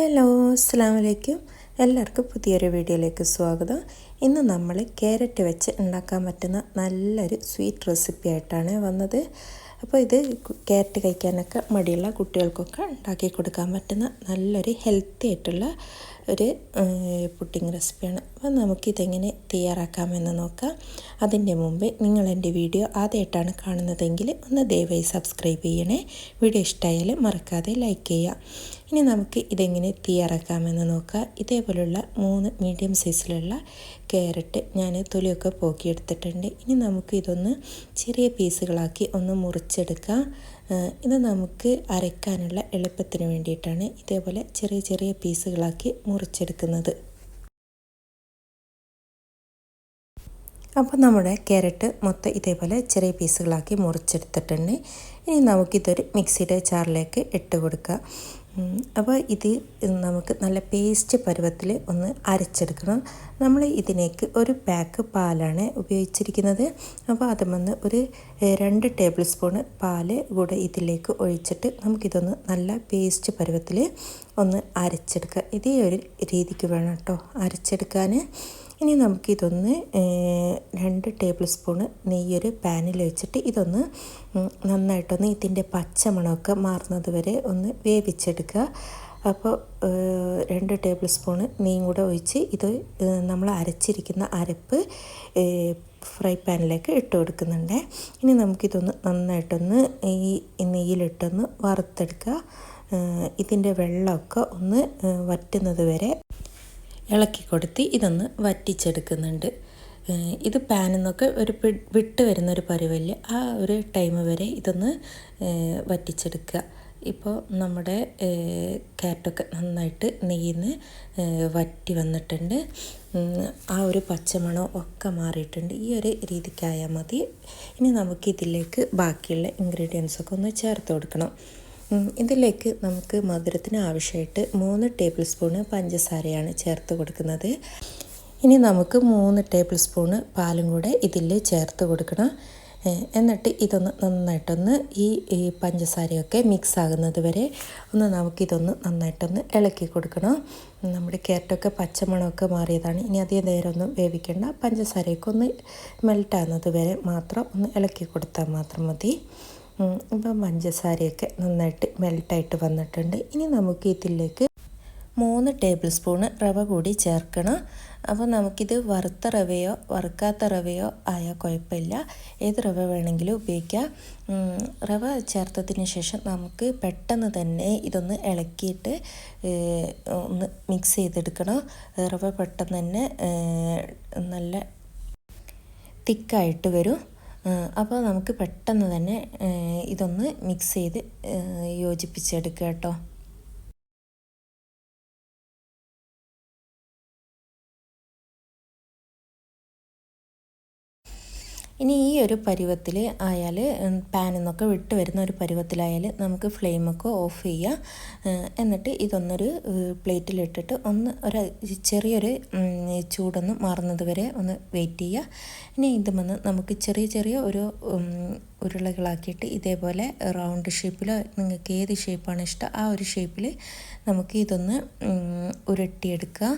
Hello അസ്സാം വലൈക്കും എല്ലാവർക്കും പുതിയൊരു വീഡിയോയിലേക്ക് സ്വാഗതം. ഇന്ന് നമ്മൾ ക്യാരറ്റ് വെച്ച് ഉണ്ടാക്കാൻ പറ്റുന്ന നല്ലൊരു സ്വീറ്റ് റെസിപ്പി ആയിട്ടാണ് വന്നത്. അപ്പോൾ ഇത് ക്യാരറ്റ് കഴിക്കാനൊക്കെ മടിയുള്ള കുട്ടികൾക്കൊക്കെ ഉണ്ടാക്കി കൊടുക്കാൻ പറ്റുന്ന നല്ലൊരു ഹെൽത്തി ആയിട്ടുള്ള ഒരു പുഡിംഗ് റെസിപ്പിയാണ്. അപ്പം നമുക്കിതെങ്ങനെ തയ്യാറാക്കാമെന്ന് നോക്കാം. അതിന്റെ മുമ്പ് നിങ്ങൾ എന്റെ വീഡിയോ ആദ്യമായിട്ടാണ് കാണുന്നതെങ്കിൽ ഒന്ന് ദയവായി സബ്സ്ക്രൈബ് ചെയ്യണേ. വീഡിയോ ഇഷ്ടമായാൽ മറക്കാതെ ലൈക്ക് ചെയ്യുക. ഇനി നമുക്ക് ഇതെങ്ങനെ തയ്യാറാക്കാമെന്ന് നോക്കാം. ഇതേപോലുള്ള മൂന്ന് മീഡിയം സൈസിലുള്ള ക്യാരറ്റ് ഞാൻ തൊലിയൊക്കെ പോക്കിയെടുത്തിട്ടുണ്ട്. ഇനി നമുക്ക് ഇതൊന്ന് ചെറിയ പീസുകളാക്കി ഒന്ന് മുറിച്ചെടുക്കാം. ഇത് നമുക്ക് അരയ്ക്കാനുള്ള എളുപ്പത്തിന് വേണ്ടിയിട്ടാണ് ഇതേപോലെ ചെറിയ ചെറിയ പീസുകളാക്കി മുറിച്ചെടുക്കുന്നത്. അപ്പോൾ നമ്മുടെ ക്യാരറ്റ് മൊത്തം ഇതേപോലെ ചെറിയ പീസുകളാക്കി മുറിച്ചെടുത്തിട്ടുണ്ട്. ഇനി നമുക്കിതൊരു മിക്സിയുടെ ചാറിലേക്ക് ഇട്ട് കൊടുക്കാം. അപ്പോൾ ഇത് നമുക്ക് നല്ല പേസ്റ്റ് പരുവത്തിൽ ഒന്ന് അരച്ചെടുക്കണം. നമ്മൾ ഇതിലേക്ക് ഒരു പാക്ക് പാലാണ് ഉപയോഗിച്ചിരിക്കുന്നത്. അപ്പോൾ അതുമെന്ന് ഒരു രണ്ട് ടേബിൾ സ്പൂണ് പാൽ കൂടെ ഇതിലേക്ക് ഒഴിച്ചിട്ട് നമുക്കിതൊന്ന് നല്ല പേസ്റ്റ് പരുവത്തിൽ ഒന്ന് അരച്ചെടുക്കുക. ഇതേ ഒരു രീതിക്ക് വേണം കേട്ടോ അരച്ചെടുക്കാൻ. ഇനി നമുക്കിതൊന്ന് രണ്ട് ടേബിൾ സ്പൂണ് നെയ്യൊരു പാനിൽ വെച്ചിട്ട് ഇതൊന്ന് നന്നായിട്ടൊന്ന് ഇതിന്റെ പച്ചമണമൊക്കെ മാറുന്നത് വരെ ഒന്ന് വേവിച്ചെടുക്കുക. അപ്പോൾ രണ്ട് ടേബിൾ സ്പൂണ് നെയ്യും കൂടെ ഒഴിച്ച് ഇത് നമ്മൾ അരച്ചിരിക്കുന്ന അരപ്പ് ഫ്രൈ പാനിലേക്ക് ഇട്ട് കൊടുക്കുന്നുണ്ട്. ഇനി നമുക്കിതൊന്ന് നന്നായിട്ടൊന്ന് ഈ നെയ്യിലിട്ടൊന്ന് വറുത്തെടുക്കുക. ഇതിന്റെ വെള്ളമൊക്കെ ഒന്ന് വറ്റുന്നത് വരെ ഇളക്കി കൊടുത്ത് ഇതൊന്ന് വറ്റിച്ചെടുക്കുന്നുണ്ട്. ഇത് പാനിൽ നിന്നൊക്കെ ഒരു വിട്ട് വരുന്നൊരു പരുവല്ല ആ ഒരു ടൈം വരെ ഇതൊന്ന് വറ്റിച്ചെടുക്കുക. ഇപ്പോൾ നമ്മുടെ ക്യാരറ്റൊക്കെ നന്നായിട്ട് നെയ്യിന്ന് വറ്റി വന്നിട്ടുണ്ട്. ആ ഒരു പച്ചമണം ഒക്കെ മാറിയിട്ടുണ്ട്. ഈ ഒരു രീതിക്കായാൽ മതി. ഇനി നമുക്ക് ഇതിലേക്ക് ബാക്കിയുള്ള ഇൻഗ്രീഡിയൻസൊക്കെ ഒന്ന് ചേർത്ത് കൊടുക്കണം. ഇതിലേക്ക് നമുക്ക് മധുരത്തിന് ആവശ്യമായിട്ട് മൂന്ന് ടേബിൾ സ്പൂണ് പഞ്ചസാരയാണ് ചേർത്ത് കൊടുക്കുന്നത്. ഇനി നമുക്ക് മൂന്ന് ടേബിൾ സ്പൂണ് പാലും കൂടെ ഇതിൽ ചേർത്ത് കൊടുക്കണം. എന്നിട്ട് ഇതൊന്ന് നന്നായിട്ടൊന്ന് ഈ പഞ്ചസാരയൊക്കെ മിക്സ് ആകുന്നത് വരെ ഒന്ന് നമുക്കിതൊന്ന് നന്നായിട്ടൊന്ന് ഇളക്കി കൊടുക്കണം. നമ്മുടെ ക്യാരറ്റൊക്കെ പച്ചമണമൊക്കെ മാറിയതാണ്. ഇനി അധികം നേരം ഒന്നും വേവിക്കേണ്ട. പഞ്ചസാരയൊക്കെ ഒന്ന് മെൽട്ടാകുന്നത് വരെ മാത്രം ഒന്ന് ഇളക്കി കൊടുത്താൽ മാത്രം മതി. ഇപ്പം പഞ്ചസാരയൊക്കെ നന്നായിട്ട് മെൽട്ടായിട്ട് വന്നിട്ടുണ്ട്. ഇനി നമുക്ക് ഇതിലേക്ക് മൂന്ന് ടേബിൾ സ്പൂണ് റവ കൂടി ചേർക്കണം. അപ്പോൾ നമുക്കിത് വറുത്ത റവയോ വറുക്കാത്ത റവയോ ആയാൽ കുഴപ്പമില്ല. ഏത് റവ വേണമെങ്കിലും ഉപയോഗിക്കാം. റവ ചേർത്തതിന് ശേഷം നമുക്ക് പെട്ടെന്ന് തന്നെ ഇതൊന്ന് ഇളക്കിയിട്ട് ഒന്ന് മിക്സ് ചെയ്തെടുക്കണം. റവ പെട്ടെന്ന് തന്നെ നല്ല തിക്കായിട്ട് വരും. അപ്പോൾ നമുക്ക് പെട്ടെന്ന് തന്നെ ഇതൊന്ന് മിക്സ് ചെയ്ത് യോജിപ്പിച്ചെടുക്കുക കേട്ടോ ഇനി ഈ ഒരു പരുവത്തിൽ ആയാൽ പാനിൽ നിന്നൊക്കെ വിട്ട് വരുന്ന ഒരു പരുവത്തിലായാൽ നമുക്ക് ഫ്ലെയിമൊക്കെ ഓഫ് ചെയ്യുക എന്നിട്ട് ഇതൊന്നൊരു പ്ലേറ്റിലിട്ടിട്ട് ഒന്ന് ഒരു ചെറിയൊരു ചൂടൊന്ന് മാറുന്നത് വരെ ഒന്ന് വെയിറ്റ് ചെയ്യുക ഇനി ഇതുമെന്ന് നമുക്ക് ചെറിയ ചെറിയ ഒരു ഉരുളകളാക്കിയിട്ട് ഇതേപോലെ റൗണ്ട് ഷേപ്പിലോ നിങ്ങൾക്ക് ഏത് ഷേപ്പാണ് ഇഷ്ടം ആ ഒരു ഷേപ്പിൽ നമുക്ക് ഇതൊന്ന് ഉരുട്ടിയെടുക്കുക.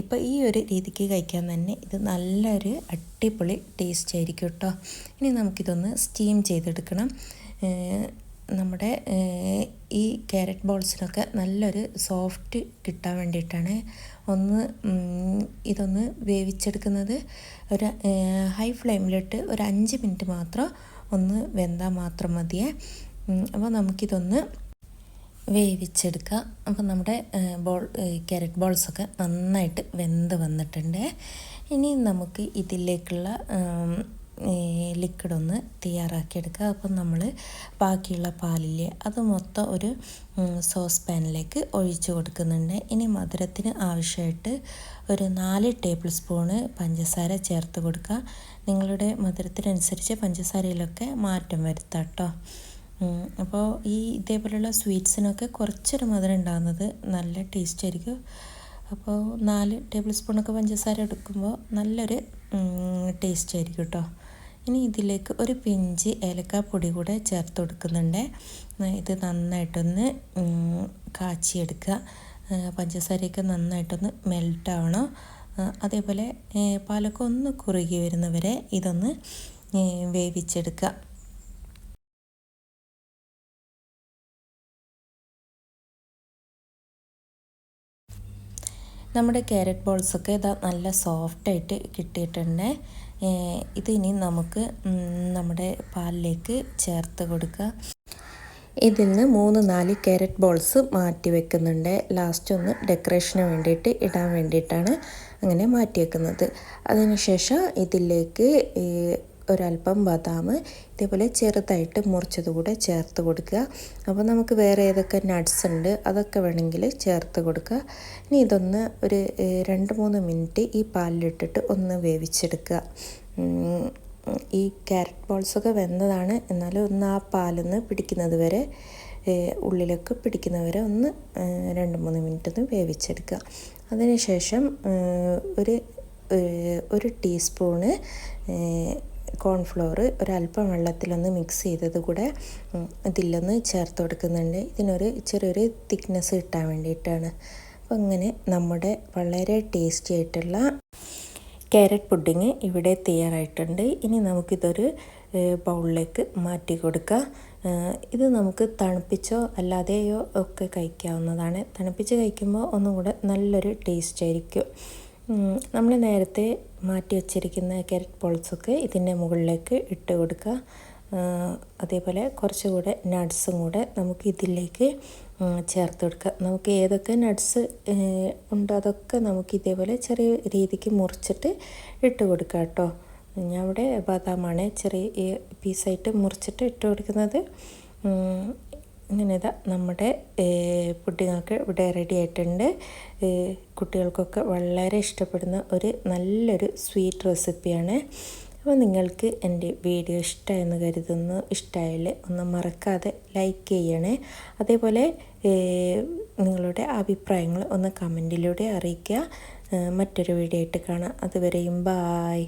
ഇപ്പോൾ ഈ ഒരു രീതിക്ക് കഴിക്കാൻ തന്നെ ഇത് നല്ലൊരു അടിപൊളി ടേസ്റ്റ് ആയിരിക്കും കേട്ടോ ഇനി നമുക്കിതൊന്ന് സ്റ്റീം ചെയ്തെടുക്കണം. നമ്മുടെ ഈ ക്യാരറ്റ് ബോൾസിനൊക്കെ നല്ലൊരു സോഫ്റ്റ് കിട്ടാൻ വേണ്ടിയിട്ടാണ് ഒന്ന് ഇതൊന്ന് വേവിച്ചെടുക്കുന്നത്. ഒരു ഹൈ ഫ്ലെയിമിലിട്ട് ഒരു അഞ്ച് മിനിറ്റ് മാത്രം ഒന്ന് വെന്താൽ മാത്രം മതിയേ. അപ്പോൾ നമുക്കിതൊന്ന് വേവിച്ചെടുക്കുക അപ്പോൾ നമ്മുടെ ബോൾ ക്യാരറ്റ് ബോൾസൊക്കെ നന്നായിട്ട് വെന്ത് വന്നിട്ടുണ്ട്. ഇനി നമുക്ക് ഇതിലേക്കുള്ള ലിക്വിഡൊന്ന് തയ്യാറാക്കിയെടുക്കുക. അപ്പം നമ്മൾ ബാക്കിയുള്ള പാലില്ലേ അത് മൊത്തം ഒരു സോസ് പാനിലേക്ക് ഒഴിച്ചു കൊടുക്കുന്നുണ്ട്. ഇനി മധുരത്തിന് ആവശ്യമായിട്ട് ഒരു നാല് ടേബിൾ സ്പൂണ് പഞ്ചസാര ചേർത്ത് കൊടുക്കുക. നിങ്ങളുടെ മധുരത്തിനനുസരിച്ച് പഞ്ചസാരയിലൊക്കെ മാറ്റം വരുത്താം കേട്ടോ. അപ്പോൾ ഈ ഇതേപോലെയുള്ള സ്വീറ്റ്സിനൊക്കെ കുറച്ചൊരു മധുരം ഉണ്ടാകുന്നത് നല്ല ടേസ്റ്റ് ആയിരിക്കും. അപ്പോൾ നാല് ടേബിൾ സ്പൂണൊക്കെ പഞ്ചസാര എടുക്കുമ്പോൾ നല്ലൊരു ടേസ്റ്റ് ആയിരിക്കും കേട്ടോ. ഇനി ഇതിലേക്ക് ഒരു പിഞ്ച് ഏലക്കാപ്പൊടി കൂടെ ചേർത്ത് കൊടുക്കുന്നുണ്ട് ഇത് നന്നായിട്ടൊന്ന് കാച്ചിയെടുക്കുക. പഞ്ചസാരയൊക്കെ നന്നായിട്ടൊന്ന് മെൽറ്റ് ആവണം അതേപോലെ പാലൊക്കെ ഒന്ന് കുറുകി വരുന്നവരെ ഇതൊന്ന് വേവിച്ചെടുക്കുക. നമ്മുടെ ക്യാരറ്റ് ബോൾസൊക്കെ ഇതാ നല്ല സോഫ്റ്റായിട്ട് കിട്ടിയിട്ടുണ്ട്. ഇതിനി നമുക്ക് നമ്മുടെ പാലിലേക്ക് ചേർത്ത് കൊടുക്കുക ഇതിൽ നിന്ന് മൂന്ന് നാല് ക്യാരറ്റ് ബോൾസ് മാറ്റി വെക്കുന്നുണ്ട്. ലാസ്റ്റ് ഒന്ന് ഡെക്കറേഷന് വേണ്ടിയിട്ട് ഇടാൻ വേണ്ടിയിട്ടാണ് അങ്ങനെ മാറ്റി വെക്കുന്നത് അതിനുശേഷം ഇതിലേക്ക് ഒരല്പം ബദാം ഇതേപോലെ ചെറുതായിട്ട് മുറിച്ചത് കൂടെ ചേർത്ത് കൊടുക്കുക. അപ്പോൾ നമുക്ക് വേറെ ഏതൊക്കെ നട്ട്സ് ഉണ്ട് അതൊക്കെ വേണമെങ്കിൽ ചേർത്ത് കൊടുക്കുക. ഇനി ഇതൊന്ന് ഒരു രണ്ട് മൂന്ന് മിനിറ്റ് ഈ പാലിലിട്ടിട്ട് ഒന്ന് വേവിച്ചെടുക്കുക. ഈ ക്യാരറ്റ് ബോൾസൊക്കെ വെന്തതാണ് എന്നാലും ഒന്ന് ആ പാലൊന്ന് പിടിക്കുന്നത് വരെ ഉള്ളിലൊക്കെ പിടിക്കുന്നവരെ ഒന്ന് രണ്ട് മൂന്ന് മിനിറ്റ് ഒന്ന് വേവിച്ചെടുക്കുക. അതിനുശേഷം ഒരു ഒരു ടീസ്പൂണ് കോൺഫ്ലോർ ഒരല്പം വെള്ളത്തിലൊന്ന് മിക്സ് ചെയ്തത് കൂടെ ഇതിലൊന്ന് ചേർത്ത് കൊടുക്കുന്നുണ്ട്. ഇതിനൊരു ചെറിയൊരു തിക്നെസ് കിട്ടാൻ വേണ്ടിയിട്ടാണ്. അപ്പോൾ അങ്ങനെ നമ്മുടെ വളരെ ടേസ്റ്റി ആയിട്ടുള്ള ക്യാരറ്റ് പുഡിങ് ഇവിടെ തയ്യാറായിട്ടുണ്ട്. ഇനി നമുക്കിതൊരു ബൗളിലേക്ക് മാറ്റി കൊടുക്കാം. ഇത് നമുക്ക് തണുപ്പിച്ചോ അല്ലാതെയോ ഒക്കെ കഴിക്കാവുന്നതാണ്. തണുപ്പിച്ച് കഴിക്കുമ്പോൾ ഒന്നും കൂടെ നല്ലൊരു ടേസ്റ്റ് ആയിരിക്കും. നമ്മൾ നേരത്തെ മാറ്റി വച്ചിരിക്കുന്ന ക്യാരറ്റ് ബോൾസൊക്കെ ഇതിന്റെ മുകളിലേക്ക് ഇട്ട് കൊടുക്കുക. അതേപോലെ കുറച്ചുകൂടെ നട്ട്സും കൂടെ നമുക്ക് ഇതിലേക്ക് ചേർത്ത് കൊടുക്കുക. നമുക്ക് ഏതൊക്കെ നട്ട്സ് ഉണ്ടോ അതൊക്കെ നമുക്ക് ഇതേപോലെ ചെറിയ രീതിക്ക് മുറിച്ചിട്ട് ഇട്ട് കൊടുക്കുക കേട്ടോ. ഞാൻ ഇവിടെ ബദാമാണ് ചെറിയ പീസായിട്ട് മുറിച്ചിട്ട് ഇട്ട് കൊടുക്കുന്നത്. ഇങ്ങനെ ഇതാ നമ്മുടെ പുഡിങ്ങൊക്കെ ഇവിടെ റെഡി ആയിട്ടുണ്ട്. കുട്ടികൾക്കൊക്കെ വളരെ ഇഷ്ടപ്പെടുന്ന ഒരു നല്ലൊരു സ്വീറ്റ് റെസിപ്പിയാണ് അപ്പോൾ നിങ്ങൾക്ക് എന്റെ വീഡിയോ ഇഷ്ടമെന്ന് കരുതുന്നു. ഇഷ്ടമായാൽ ഒന്ന് മറക്കാതെ ലൈക്ക് ചെയ്യണേ. അതേപോലെ നിങ്ങളുടെ അഭിപ്രായങ്ങൾ ഒന്ന് കമന്റിലൂടെ അറിയിക്കുക. മറ്റൊരു വീഡിയോ ആയിട്ട് കാണാം. അതുവരെയും ബായ്